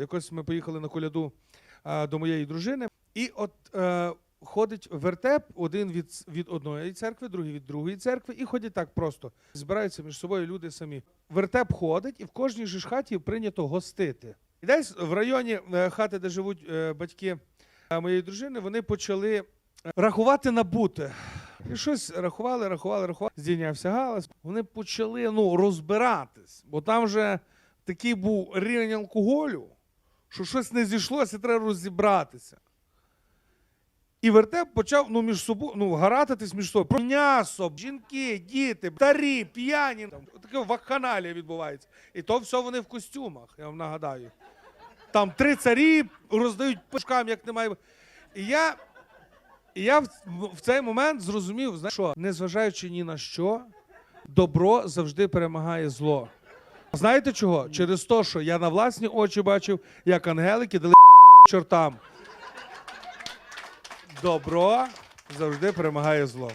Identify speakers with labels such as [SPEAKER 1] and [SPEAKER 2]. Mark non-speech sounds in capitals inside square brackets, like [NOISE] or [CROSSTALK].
[SPEAKER 1] Якось ми поїхали на коляду е, до моєї дружини, і от е, ходить вертеп, один від, від одної церкви, другий від другої церкви, і ходять так просто. Збираються між собою люди самі. Вертеп ходить, і в кожній же ж хаті прийнято гостити. І десь в районі е, хати, де живуть е, батьки е, моєї дружини, вони почали е, рахувати набуте. І щось рахували, рахували, рахували. Здійнявся галас. Вони почали ну, розбиратись, бо там вже такий був рівень алкоголю, що щось не зійшлося, треба розібратися. І вертеп почав ну, між собою ну, гаратитись між собою. М'ясо, жінки, діти, старі, п'яні. Там, таке вакханалія відбувається. І то все вони в костюмах, я вам нагадаю. Там три царі роздають пушкам, як немає. І я, і я в, в цей момент зрозумів, знаєш, що незважаючи ні на що, добро завжди перемагає зло. Знаєте чого? Через те, що я на власні очі бачив, як ангелики дали [LAUGHS] чортам. Добро завжди перемагає зло.